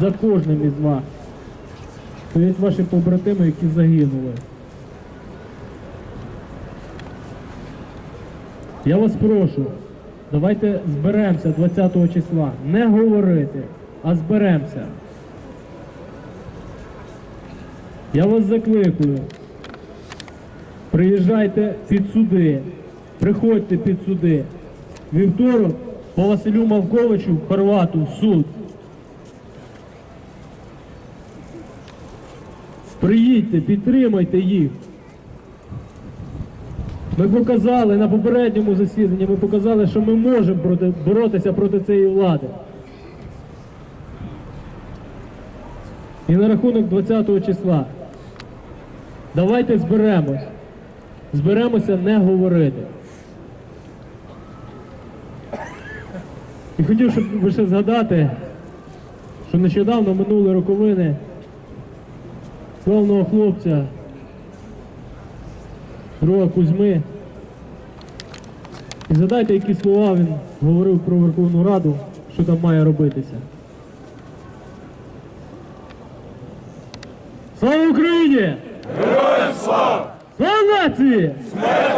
за кожним із вас. Стоять ваші побратими, які загинули. Я вас прошу, давайте зберемося 20 числа. Не говорити, а зберемося. Я вас закликаю. Приїжджайте під суди, приходьте під суди. Вівторок по Василю Мавковичу, Хорвату, суд. Приїдьте, підтримайте їх. Ми показали на попередньому засіданні, ми показали, що ми можемо проти, боротися проти цієї влади. І на рахунок 20 числа. Давайте зберемось. Зберемося не говорити. І хотів, щоб ви ще згадати, що нещодавно минули роковини славного хлопця Друга Кузьми. І згадайте, які слова він говорив про Верховну Раду, що там має робитися. Слава Україні! Героям слава! Слава нації! Смерть!